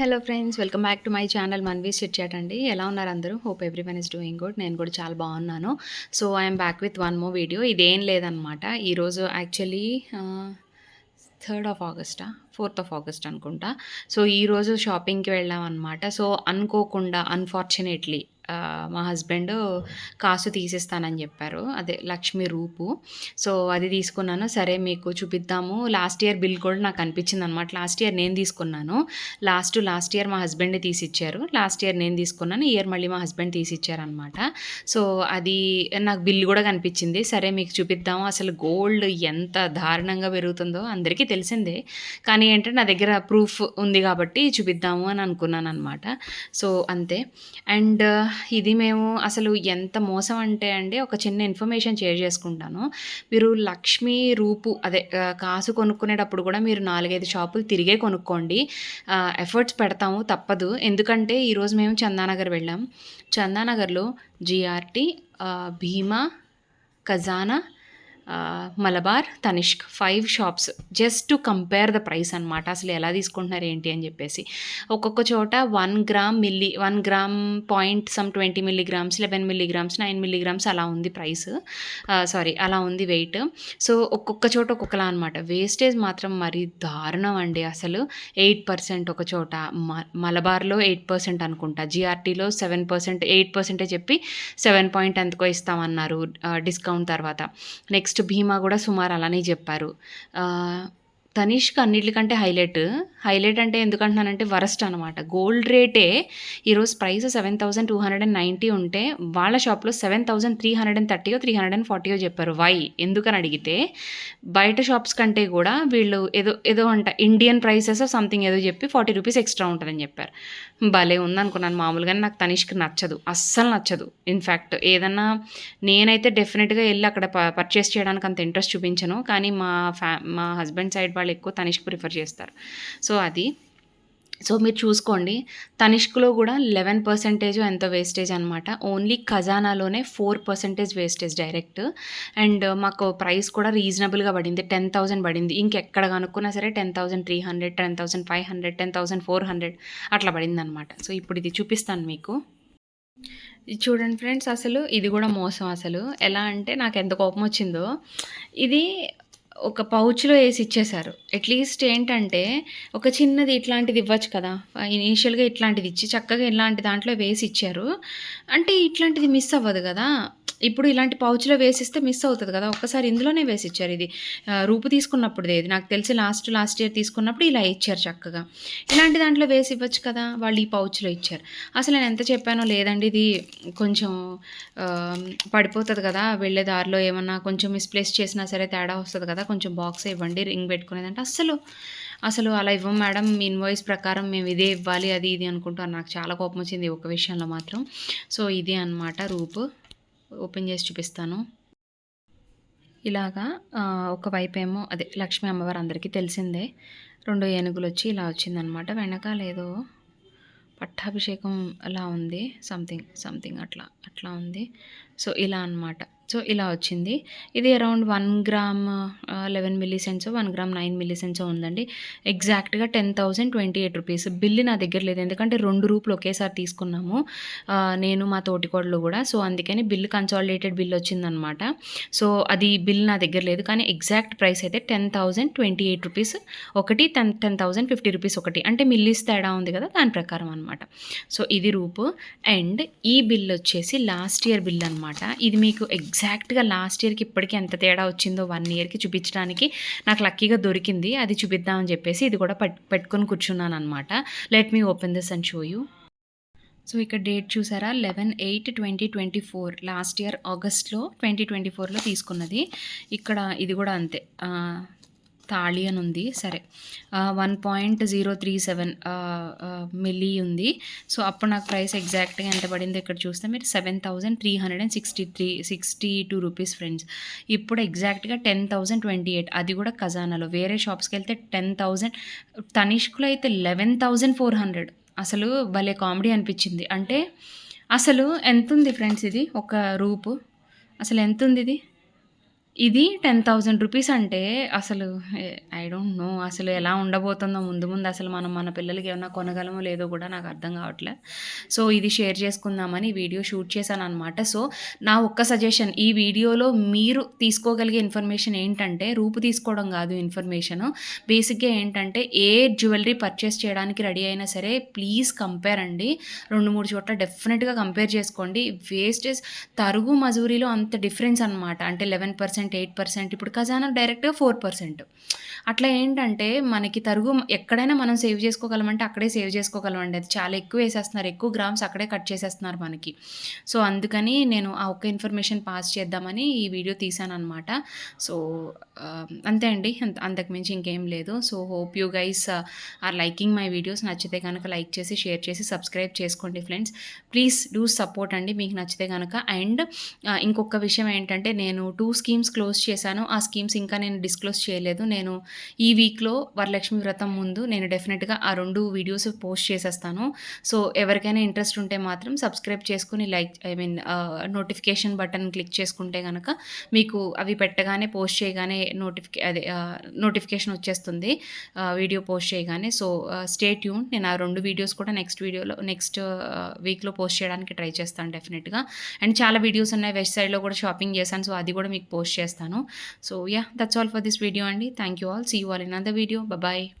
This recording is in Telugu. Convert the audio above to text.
Hello friends. Welcome back to my channel Manvi chit chat అండి. ఎలా ఉన్నారు అందరూ? Hope every one is doing good నేను కూడా చాలా బాగున్నాను. So I'm back with one more video ఇదేం లేదనమాట ఈరోజు యాక్చువల్లీ థర్డ్ ఆఫ్ ఆగస్టా ఫోర్త్ ఆఫ్ ఆగస్ట్ అనుకుంటా. సో ఈరోజు షాపింగ్కి వెళ్ళాం అనమాట సో అనుకోకుండా అన్ఫార్చునేట్లీ మా హస్బెండ్ కాసు తీసిస్తానని చెప్పారు. అదే లక్ష్మి రూపు. సో అది తీసుకున్నాను. సరే మీకు చూపిద్దాము. లాస్ట్ ఇయర్ బిల్ కూడా నాకు అనిపించింది అనమాట లాస్ట్ ఇయర్ నేను తీసుకున్నాను. లాస్ట్ లాస్ట్ ఇయర్ మా హస్బెండ్ తీసిచ్చారు. లాస్ట్ ఇయర్ నేను తీసుకున్నాను. ఇయర్ మళ్ళీ మా హస్బెండ్ తీసిచ్చారనమాట. సో అది నాకు బిల్ కూడా కనిపించింది. సరే మీకు చూపిద్దాము అసలు గోల్డ్ ఎంత దారుణంగా పెరుగుతుందో అందరికీ తెలిసిందే. కానీ ఏంటంటే నా దగ్గర ప్రూఫ్ ఉంది కాబట్టి చూపిద్దాము అని అనుకున్నాను అనమాట సో అంతే. అండ్ ఇది మేము అసలు ఎంత మోసం అంటే అండి ఒక చిన్న ఇన్ఫర్మేషన్ షేర్ చేసుకుంటాను. మీరు లక్ష్మీ రూపు అదే కాసు కొనుక్కునేటప్పుడు కూడా మీరు నాలుగైదు షాపులు తిరిగే కొనుక్కోండి. ఎఫర్ట్స్ పెడతాము తప్పదు. ఎందుకంటే ఈరోజు మేము చందానగర్ వెళ్ళాం. చందానగర్లో GRT Bhima Khazana Malabar Tanishq five shops just to compare the price అనమాట అసలు ఎలా తీసుకుంటున్నారు ఏంటి అని చెప్పేసి. ఒక్కొక్క చోట one gram milli one gram point some twenty milligrams eleven milligrams nine milligrams అలా ఉంది ప్రైస్ సారీ అలా ఉంది వెయిట్ సో ఒక్కొక్క చోట ఒక్కొక్కలా అనమాట వేస్టేజ్ మాత్రం మరి దారుణం అండి అసలు. ఎయిట్ పర్సెంట్ ఒక చోట. మ- మలబార్లో ఎయిట్ పర్సెంట్ అనుకుంటా. జిఆర్టీలో సెవెన్ పర్సెంట్ ఎయిట్ పర్సెంటే చెప్పి సెవెన్ పాయింట్ ఎంతకో ఇస్తామన్నారు డిస్కౌంట్ తర్వాత. నెక్స్ట్ భీమా కూడా సుమారు అలానే చెప్పారు. తనిష్క్ అన్నిటికంటే హైలైట్. హైలైట్ అంటే ఎందుకంటున్నానంటే వరస్ట్ అనమాట గోల్డ్ రేటే ఈరోజు price seven thousand two hundred and ninety ఉంటే వాళ్ళ షాప్లో seven thousand three hundred and థర్టీయో three hundred and ఫార్టీయో చెప్పారు. వై? ఎందుకని అడిగితే బయట షాప్స్ కంటే కూడా వీళ్ళు ఏదో ఏదో అంట ఇండియన్ ప్రైసెస్ సంథింగ్ ఏదో చెప్పి ఫార్టీ రూపీస్ ఎక్స్ట్రా ఉంటుందని చెప్పారు. భలే ఉందనుకున్నాను. మామూలుగానే నాకు తనిష్క్ నచ్చదు. అస్సలు నచ్చదు. ఇన్ఫ్యాక్ట్ ఏదన్నా నేనైతే డెఫినెట్గా వెళ్ళి అక్కడ పర్చేస్ చేయడానికి అంత ఇంట్రెస్ట్ చూపించను. కానీ మా ఫ్యా మా హస్బెండ్ సైడ్ వాళ్ళు ఎక్కువ తనిష్క్ ప్రిఫర్ చేస్తారు. సో అది. సో మీరు చూసుకోండి. తనిష్క్లో కూడా లెవెన్ పర్సెంటేజ్ ఎంత వేస్టేజ్ అనమాట only ఖజానాలోనే four percentage wastage direct. And మాకు ప్రైస్ కూడా రీజనబుల్గా పడింది. టెన్ థౌసండ్ పడింది. ఇంకెక్కడ కనుక్కున్నా సరే ten thousand three hundred ten thousand five hundred ten thousand four hundred అట్లా పడింది అనమాట సో ఇప్పుడు ఇది చూపిస్తాను మీకు. ఇది చూడండి ఫ్రెండ్స్ అసలు ఇది కూడా మోసం అసలు. ఎలా అంటే నాకు ఎంత కోపం వచ్చిందో. ఇది ఒక పౌచ్లో వేసి ఇచ్చేశారు. అట్లీస్ట్ ఏంటంటే ఒక చిన్నది ఇట్లాంటిది ఇవ్వచ్చు కదా. ఇనీషియల్గా ఇట్లాంటిది ఇచ్చి చక్కగా ఇలాంటి దాంట్లో వేసి ఇచ్చారు. అంటే ఇట్లాంటిది మిస్ అవ్వదు కదా. ఇప్పుడు ఇలాంటి పౌచ్లో వేసిస్తే మిస్ అవుతుంది కదా. ఒక్కసారి ఇందులోనే వేసి ఇచ్చారు ఇది రూపు తీసుకున్నప్పుడు ఇది. నాకు తెలిసి లాస్ట్ లాస్ట్ ఇయర్ తీసుకున్నప్పుడు ఇలా ఇచ్చారు చక్కగా. ఇలాంటి దాంట్లో వేసి ఇవ్వచ్చు కదా. వాళ్ళు ఈ పౌచ్లో ఇచ్చారు. అసలు నేను ఎంత చెప్పానో లేదండి. ఇది కొంచెం పడిపోతుంది కదా. వెళ్ళే దారిలో ఏమన్నా కొంచెం మిస్ప్లేస్ చేసినా సరే తేడా వస్తుంది కదా. కొంచెం బాక్స్ ఇవ్వండి రింగ్ పెట్టుకునేదంటే అస్సలు అసలు అలా ఇవ్వం మేడం. మీ ఇన్వాయిస్ ప్రకారం మేము ఇదే ఇవ్వాలి అది ఇది అనుకుంటాను నాకు చాలా కోపం వచ్చింది ఒక విషయంలో మాత్రం. సో ఇదే అన్నమాట రూపు. ఓపెన్ చేసి చూపిస్తాను. ఇలాగా ఆ, ఒకవైపు ఏమో అదే లక్ష్మీ అమ్మవారు అందరికీ తెలిసిందే. రెండు ఏనుగులు వచ్చి ఇలా వచ్చిందనమాట. వెనకాల ఏదో పట్టాభిషేకం అలా ఉంది. సంథింగ్ సంథింగ్ అట్లా అట్లా ఉంది. సో ఇలా అన్నమాట. సో ఇలా వచ్చింది. ఇది around one gram eleven milli cents one gram nine milli cents ఉందండి. ఎగ్జాక్ట్గా ten thousand twenty eight rupees. Bill నా దగ్గర లేదు. ఎందుకంటే రెండు రూపులు ఒకేసారి తీసుకున్నాము. నేను మా తోటికోడలు కూడా. సో అందుకని బిల్లు కన్సాలిడేటెడ్ బిల్ వచ్చిందనమాట. సో అది బిల్ నా దగ్గర లేదు. కానీ ఎగ్జాక్ట్ ప్రైస్ అయితే ten thousand twenty eight rupees. ఒకటి ten ten thousand fifty rupees ఒకటి. అంటే మిల్లీస్ తేడా ఉంది కదా దాని ప్రకారం అనమాట. సో ఇది రూపు. అండ్ ఈ బిల్ వచ్చేసి లాస్ట్ ఇయర్ బిల్ అనమాట. ఇది మీకు ఎగ్జాక్ట్గా లాస్ట్ ఇయర్కి ఇప్పటికీ ఎంత తేడా వచ్చిందో వన్ ఇయర్కి చూపించడానికి నాకు లక్కీగా దొరికింది. అది చూపిద్దామని చెప్పేసి ఇది కూడా పట్ పెట్టుకొని కూర్చున్నాను అనమాట let me open this and show you. So ఇక్కడ డేట్ చూసారా? Eleven eight twenty twenty four. Last year ఆగస్ట్లో ట్వంటీ ట్వంటీ ఫోర్లో తీసుకున్నది. ఇక్కడ ఇది కూడా అంతే. తాళి అని ఉంది. సరే. One point zero three seven milli ఉంది. సో అప్పుడు నాకు ప్రైస్ ఎగ్జాక్ట్గా ఎంత పడిందో ఇక్కడ చూస్తే మీరు seven thousand three hundred and sixty three sixty two rupees friends ఇప్పుడు ఎగ్జాక్ట్గా టెన్ థౌజండ్ ట్వంటీ ఎయిట్ అది కూడా ఖజానాలో. వేరే షాప్స్కి వెళ్తే టెన్ థౌజండ్ తనిష్కులో అయితే లెవెన్ థౌజండ్ ఫోర్ హండ్రెడ్ అసలు భలే కామెడీ అనిపించింది. అంటే అసలు ఎంత ఉంది ఫ్రెండ్స్ ఇది? ఒక రూపు. అసలు ఎంత ఉంది ఇది? ఇది 10,000 రూపీస్ అంటే అసలు ఐ డోంట్ నో అసలు ఎలా ఉండబోతుందో ముందు ముందు అసలు మనం మన పిల్లలకి ఏమైనా కొనగలమో లేదో కూడా నాకు అర్థం కావట్లే. సో, ఇది షేర్ చేసుకుందామని వీడియో షూట్ చేశాను అనమాట సో, నా ఒక్క సజెషన్ ఈ వీడియోలో మీరు తీసుకోగలిగే ఇన్ఫర్మేషన్ ఏంటంటే రూపు తీసుకోవడం కాదు ఇన్ఫర్మేషన్ బేసిక్‌గా ఏంటంటే ఏ జ్యువెలరీ పర్చేస్ చేయడానికి రెడీ అయినా సరే ప్లీజ్ కంపేర్ అండి. 2, 3 చోట్ల డెఫినెట్గా కంపేర్ చేసుకోండి. వేస్టేజ్ తరుగు, మజూరీలో అంత డిఫరెన్స్ అనమాట. అంటే పర్సెంట్ ఎయిట్ పర్సెంట్ ఇప్పుడు ఖజానా డైరెక్ట్గా ఫోర్ పర్సెంట్. అట్లా ఏంటంటే మనకి తరుగు ఎక్కడైనా మనం సేవ్ చేసుకోగలమంటే అక్కడే సేవ్ చేసుకోగలమండి. అది చాలా ఎక్కువ వేసేస్తున్నారు ఎక్కువ గ్రామ్స్ అక్కడే కట్ చేసేస్తున్నారు మనకి. సో, అందుకని నేను ఆ ఒక్క ఇన్ఫర్మేషన్ పాస్ చేద్దామని ఈ వీడియో తీశాననమాట. సో, అంతే అండి. అంత అంతకు మించి ఇంకేం లేదు. So, hope you guys are liking my videos. నచ్చితే కనుక లైక్ చేసి, షేర్ చేసి, సబ్స్క్రైబ్ చేసుకోండి ఫ్రెండ్స్. ప్లీజ్ డూ సపోర్ట్ అండి మీకు నచ్చితే కనుక అండ్ ఇంకొక విషయం ఏంటంటే నేను టూ స్కీమ్స్ క్లోజ్ చేశాను. ఆ స్కీమ్స్ ఇంకా నేను డిస్క్లోజ్ చేయలేదు. నేను ఈ వీక్‌లో వరలక్ష్మి వ్రతం ముందు నేను డెఫినెట్గా ఆ రెండు వీడియోస్ పోస్ట్ చేసేస్తాను. సో, ఎవరికైనా ఇంట్రెస్ట్ ఉంటే మాత్రం సబ్స్క్రైబ్ చేసుకుని like I mean notification button click చేసుకుంటే కనుక మీకు అవి పెట్టగానే పోస్ట్ చేయగానే నోటిఫికే అదే నోటిఫికేషన్ వచ్చేస్తుంది. వీడియో పోస్ట్ చేయగానే. So, state stay tune. నేను ఆ రెండు వీడియోస్ కూడా నెక్స్ట్ వీడియోలో నెక్స్ట్ వీక్‌లో పోస్ట్ చేయడానికి ట్రై చేస్తాను డెఫినెట్గా అండ్ చాలా వీడియోస్ ఉన్నాయి. వెబ్సైట్లో సైడ్‌లో కూడా షాపింగ్ చేశాను. సో, అది కూడా మీకు పోస్ట్ చేస్తాను. So, ya that's all for this video అండి. Thank you all. See you all in another video. Bye bye.